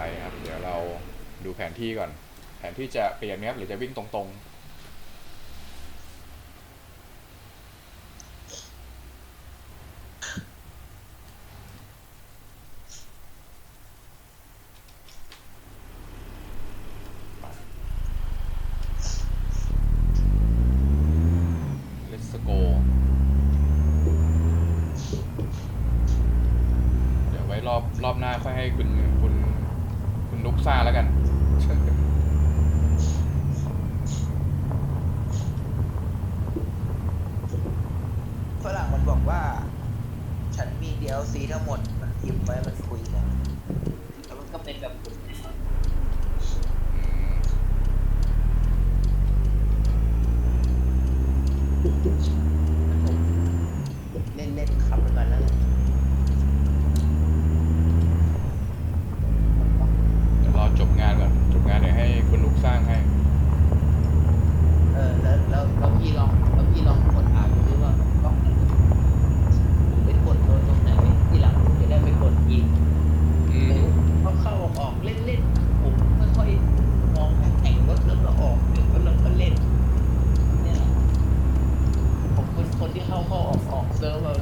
ไปครับ เดี๋ยวเราดูแผนที่ก่อน แผนที่จะเปลี่ยนไหมครับหรือจะวิ่งตรง ลซีทั้งหมดมันพิมไว้มันคุยกันแล้วมันก็เป็นแบบเล่นเล่นๆครับ เซิร์ฟเวอ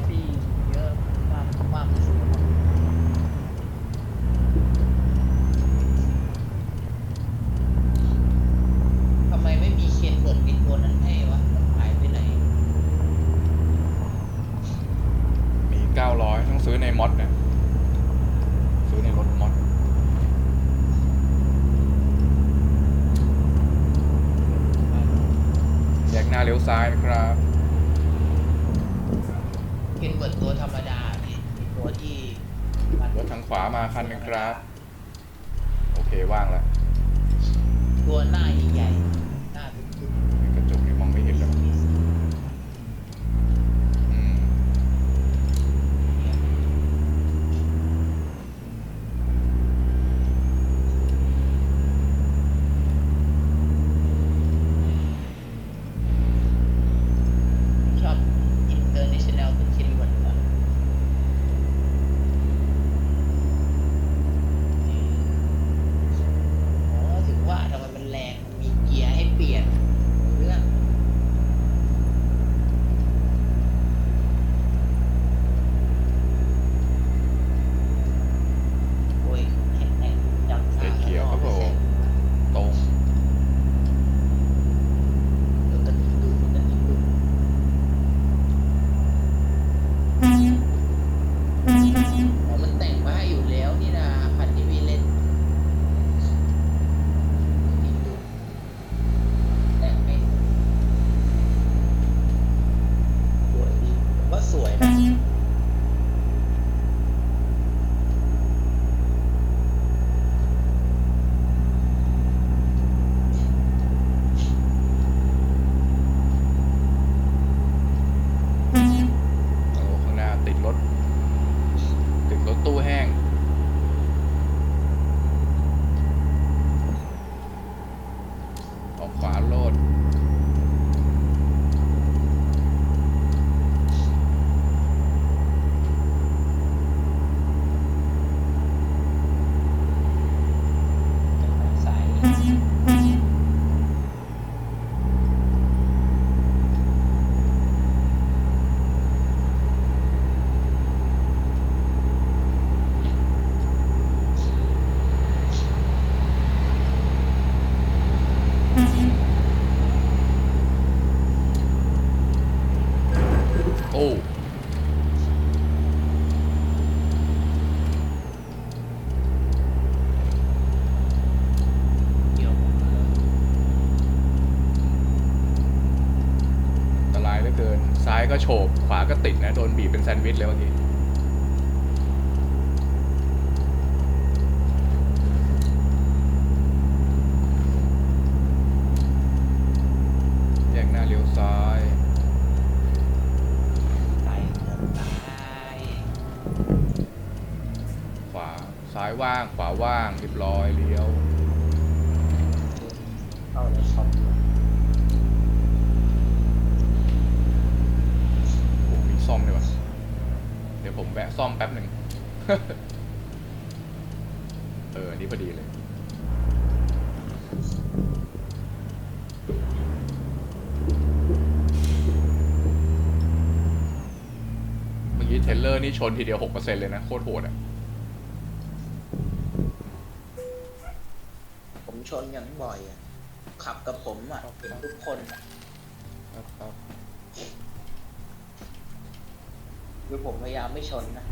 ออกขวาโลด ดินซ้ายก็โฉบขวาก็ติดนะโดนบีบเป็นแซนด์วิชเลยวบางทีแยกหน้าเลี้ยวซ้ายขวาซ้ายว่างขวาว่างเรียบร้อยเลี้ยว ซ่อมแป๊บหนึ่ง เออ นี่พอดีเลย เมื่อกี้เทเลอร์นี่ชนทีเดียวหกเปอร์เซ็นเลยนะ โคตรโหดอะ ผมชนอย่างบ่อยอะขับกับผมอะเป็นทุกคนอะครับ คือผมพยายามไม่ชนนะ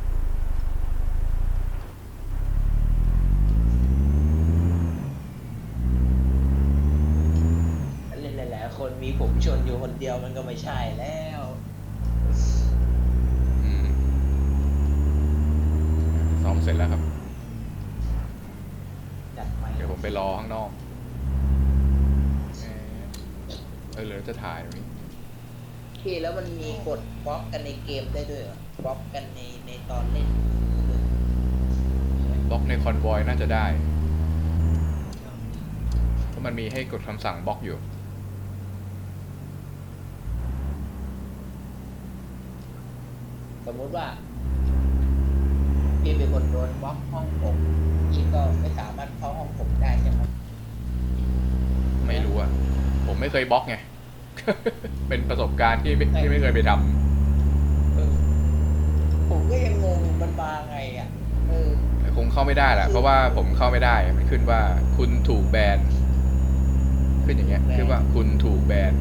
มีผมชนอยู่คนเดียวมันก็ไม่ใช่แล้ว อืมซ้อมเสร็จแล้วครับ จัดไปเดี๋ยวผมไปรอข้างนอกเอ่อเออเหลือจะถ่ายตรงนี้พี่แล้วมันมีกดบล็อกกันในเกมได้ด้วยเหรอบล็อกกันในในตอนเล่นบล็อกในคอนวอยน่าจะได้ เพราะมันมีให้กดคำสั่งบล็อกอยู่ สมมุติว่าพี่เป็นคนโดนบล็อกห้องผมพี่ก็ไม่สามารถเข้าห้องผมได้ใช่ไหมไม่รู้อะผมไม่เคยบล็อกไง เป็นประสบการณ์ที่ไม่ที่ไม่เคยไปทเออผมก็ยังงงมันมาไงอะเออำแต่คงเข้าไม่ได้แหละเพราะว่าผมเข้าไม่ได้มันขึ้นว่าคุณถูกแบนขึ้นอย่างเงี้ยแบนขึ้นว่าคุณถูกแบน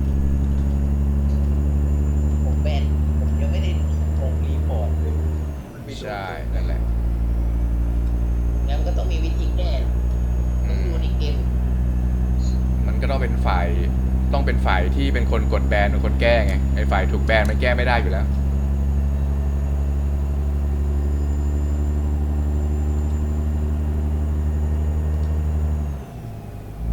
ผมแบน ใช่นั่นแหละงั้นมันก็ต้องมีวิธีแก้อืต้องมดูในเกม มันก็ต้องเป็นฝ่ายต้องเป็นฝ่ายที่เป็นคนกดแบนเป็นคนแก้ไงไอ้ฝ่ายถูกแบนมันแก้ไม่ได้อยู่แล้ว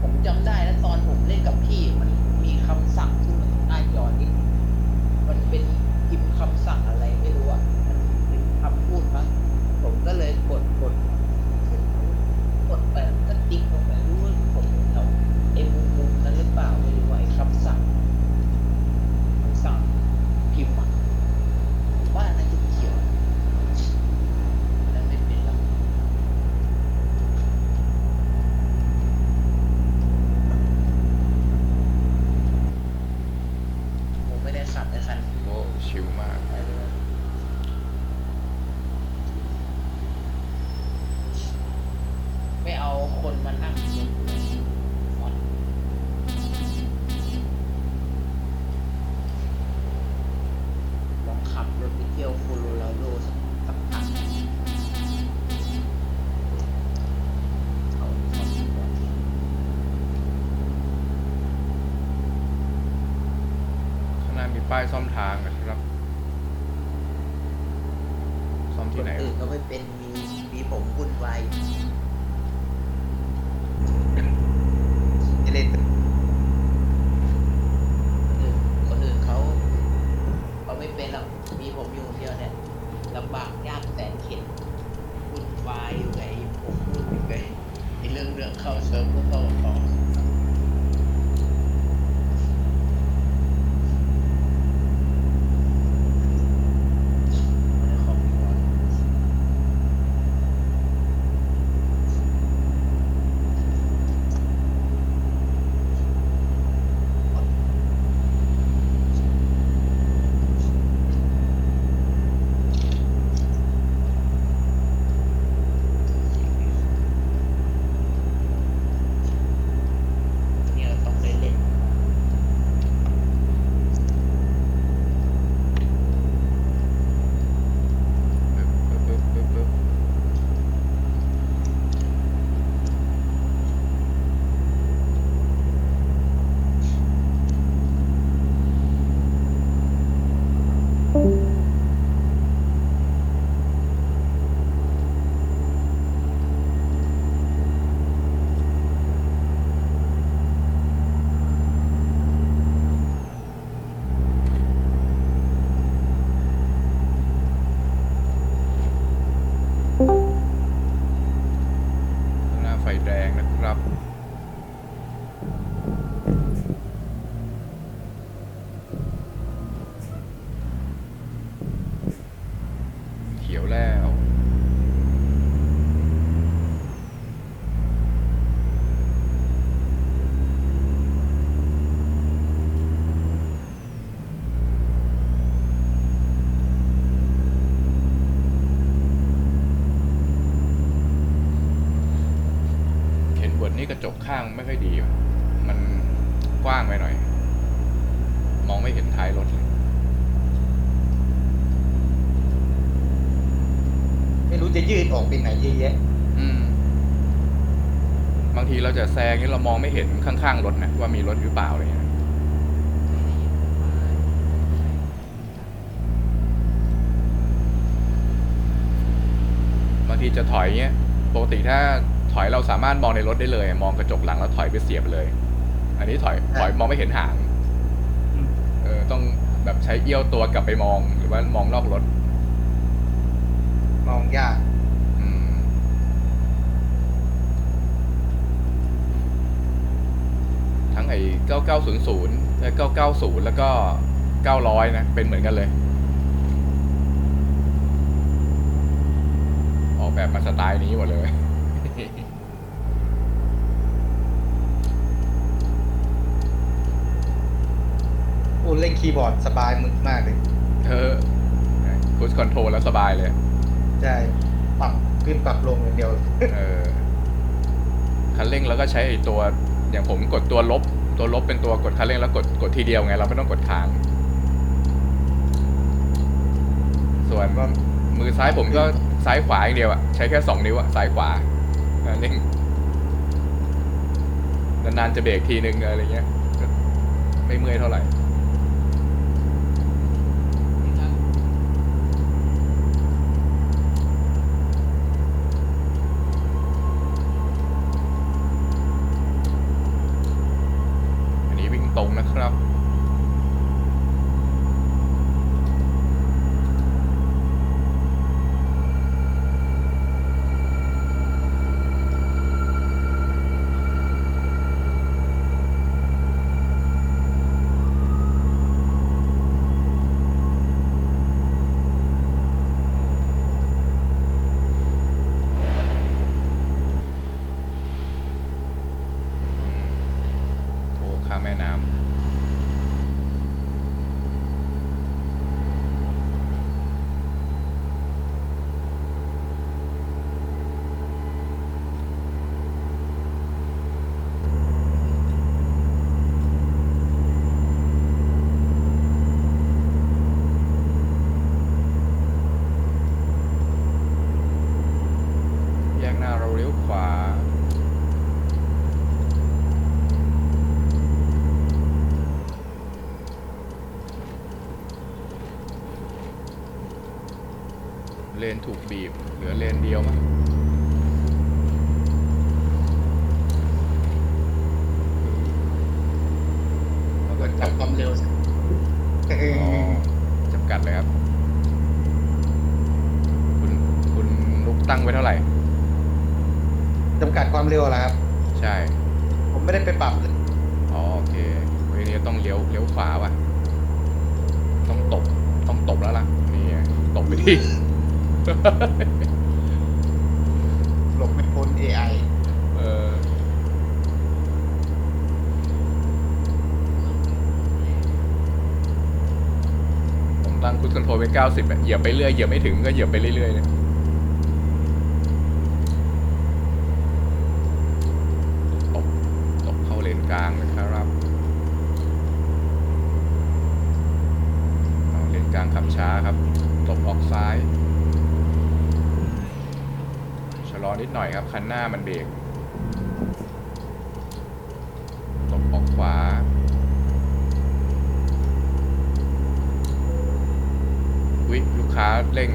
ผมจำได้แล้วตอนผมเล่นกับพี่มันมีคำสั่งขึ้นมาหน้าจอนี่มันเป็นพิมพ์คำสั่งอะไรไม่รู้อะ มันเป็นคำพูดมั้งผมก็เลยกดกดกดไปมันก็ติ๊กลงไปรู้ว่าผมแถวไอ้มุมมุมนั้นหรือเปล่าไม่รู้ว่าไอ้คำสั่งคำสั่งพิมพ์อะผมว่าน่าจะเกี่ยวนั่นไม่เป็นแล้ว ผมไม่ได้ขับในคัน โอ้ชิลมาก ไปเลยไม่เอาคนมานั่งรถฟอนลอง ขับรถไปเที่ยวโคโลราโดสักสักพักเอาฟอนดีกว่าข้างหน้ามีป้ายซ่อมทางนะครับ ซ่อมคที่นไหนอื่นก็ไม่เป็นมีมีผมวุ่นวายจะเล่นคนอื่น ข้างไม่ค่อยดีว่ะมันกว้างไปหน่อย มองไม่เห็นท้ายรถเลยไม่รู้จะยืดออกเป็นไหนเยอะแยะอืม บางทีเราจะแซงนี่เรามองไม่เห็นข้างๆรถนะว่ามีรถหรือเปล่าอะไรเงี้ยบางทีจะถอยเงี้ยปกติถ้า ถอยเราสามารถมองในรถได้เลย มองกระจกหลังแล้วถอยไปเสียบเลย อันนี้ถอยถอยมองไม่เห็นหางเออต้องแบบใช้เอี้ยวตัวกลับไปมองหรือว่ามองนอกรถ มองยากอืมทั้งไอ้9900และ990 แล้วก็ 900 นะ เป็นเหมือนกันเลย ออกแบบมาสไตล์นี้หมดเลย โอ้เล่นคีย์บอร์ดสบายมึกมากเลย เออคูสคอนโทรลแล้วสบายเลย ใช่ ปรับขึ้นปรับลงอย่างเดียว เออ คันเร่งแล้วก็ใช้ไอ้ตัว อย่างผมกดตัวลบ ตัวลบเป็นตัวกดคันเร่งแล้วกดกดทีเดียวไง เราไม่ต้องกดค้าง ส่วนก็มือซ้ายผมก็ซ้ายขวาอย่างเดียวอะใช้แค่สองนิ้วอะซ้ายขวาคันเร่งนานๆจะเบรกทีนึงอะไรเงี้ยก็ไม่เมื่อยเท่าไหร่ อ๋อโอเคเวันนี้ต้องเลี้ยวเลี้ยวขวาว่ะ ต้องตบ ต้องตบแล้วล่ะ นี่ไงตบไปที่ หลบไม่พ้น AI เออผมตั้งคุ c คอนโทรลเป็นเก้าสิบเหยียบไปเรื่อย เหยียบไม่ถึงก็เหยียบไปเรื่อยๆเนี่ยตบตบเข้าเลนกลางนะครับเอาเลนกลางขับช้า ครับตบออกซ้าย ชะลอนิดหน่อยครับ คันหน้ามันเบรกตบออกขวาวิลูกค้าเร่ง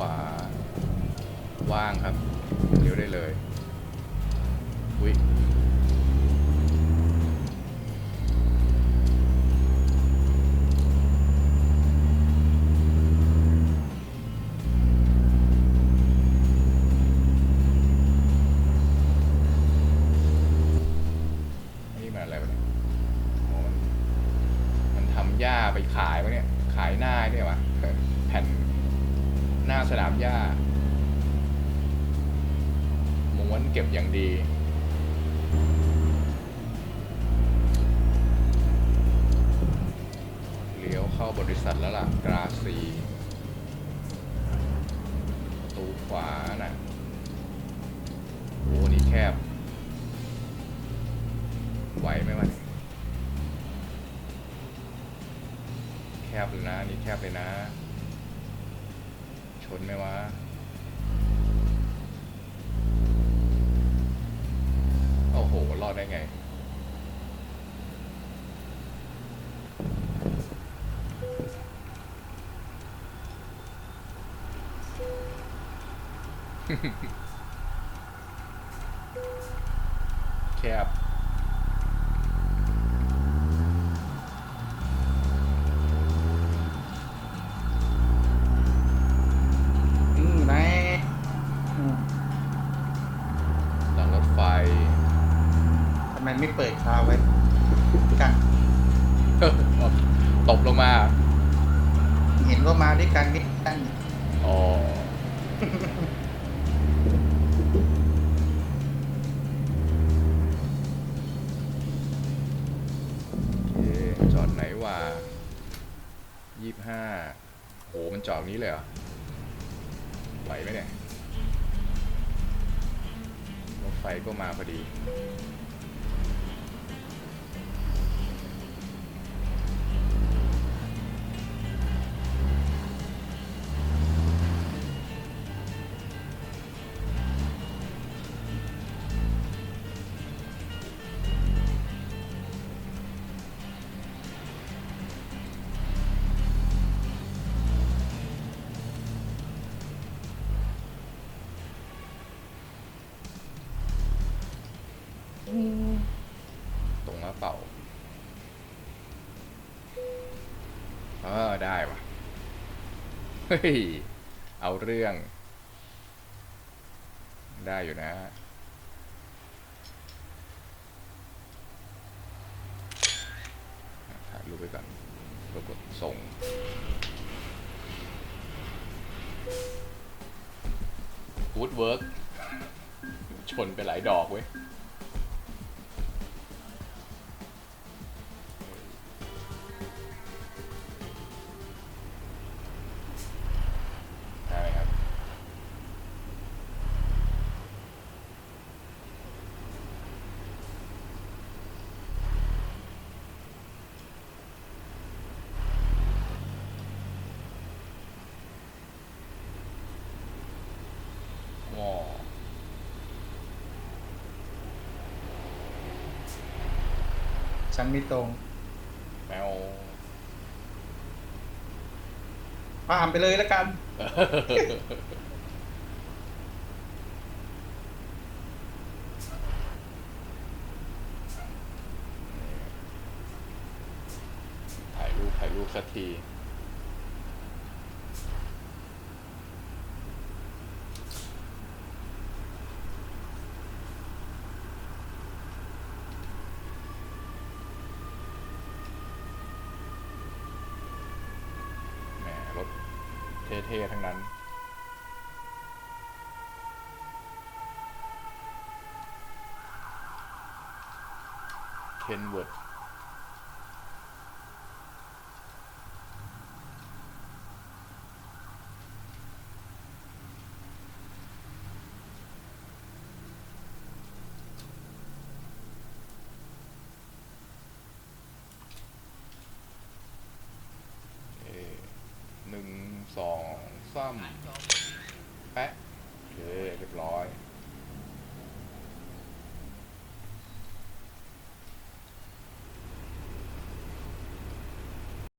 วา ว่างครับเลี้ยวได้เลย อุ้ย บริษัทแล้วล่ะกราซีตูขวานะ่ะโอ้นี่แคบ ไหวไหมวะแคบเลยนะ นี่แคบเลยนะ แคบอืมไหหลังรถไฟ ทำไมไม่เปิดคาไว้ มาพอดี เฮ้ย เอาเรื่อง ได้อยู่นะ ถ่ายรูปไปก่อนแล้วกดส่งฟูดเวิร์กชนไปหลายดอกเว้ย กันไม่ตรงแมวพามไปเลยแล้วกัน ถ่ายรูปถ่ายรูปสักที แหมรถ เท่ๆทั้งนั้น เคนเวิร์ด เอ่อ ห